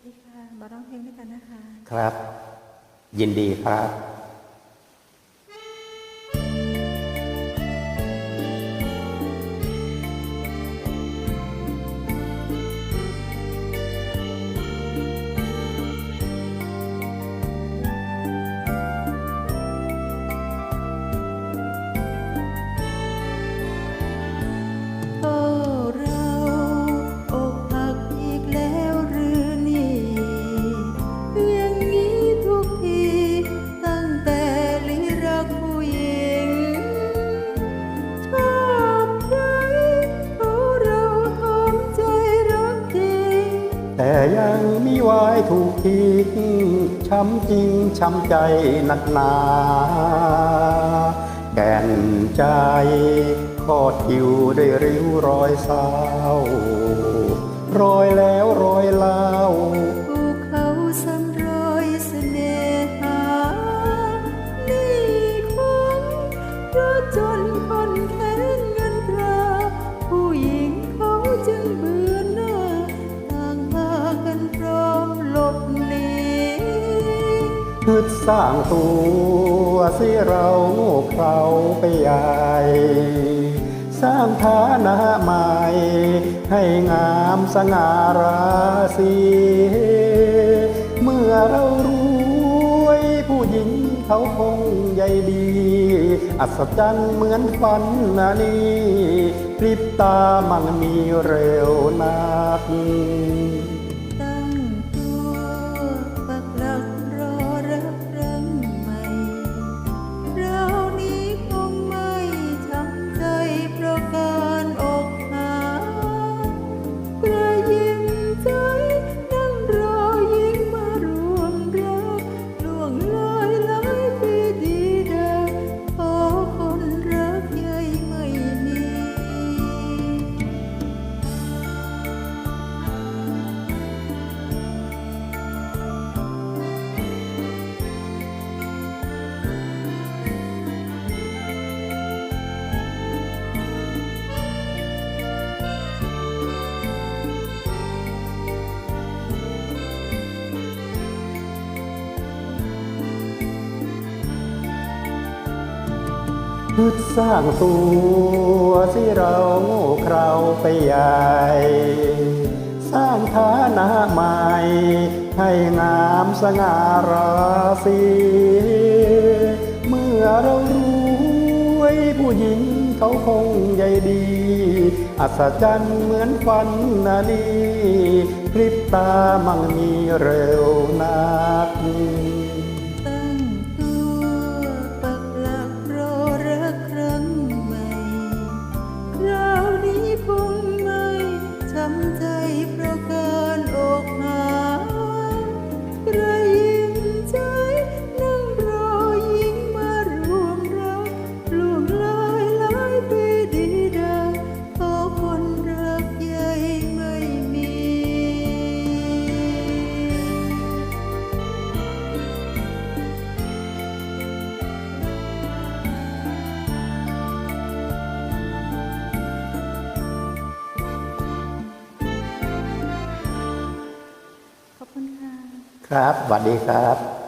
วัสดีค่ะ มาร้องเพลงด้วยกันนะคะ ครับ ยินดีครับ แต่ยังมีวายถูกทิ้งช้ำจริงช้ำใจหนักหนาแก่นใจคอดคิวด้วยริ้วรอยเศร้ารอยแล้วรอยเล่าภูเขา ฮึดสร้างตัวสิเราโง่เขลาไปใหญ่สร้างฐานะใหม่ ให้งามสง่าราศีเมื่อเรารวยผู้หญิงเขาคงใยดี อัศจรรย์เหมือนฝันนานี้พริบตามั่งมีเร็วนัก พึดสร้างตัวสิเราโง่เขลาไปใหญ่ สร้างฐานะใหม่ ให้งามสง่าราศีเมื่อเรารวยผู้หญิงเขาคงใยดี อัศจรรย์เหมือนฝันนานีพริบตามั่งมีเร็วนัก คุณค่ะ ครับสวัสดีครับ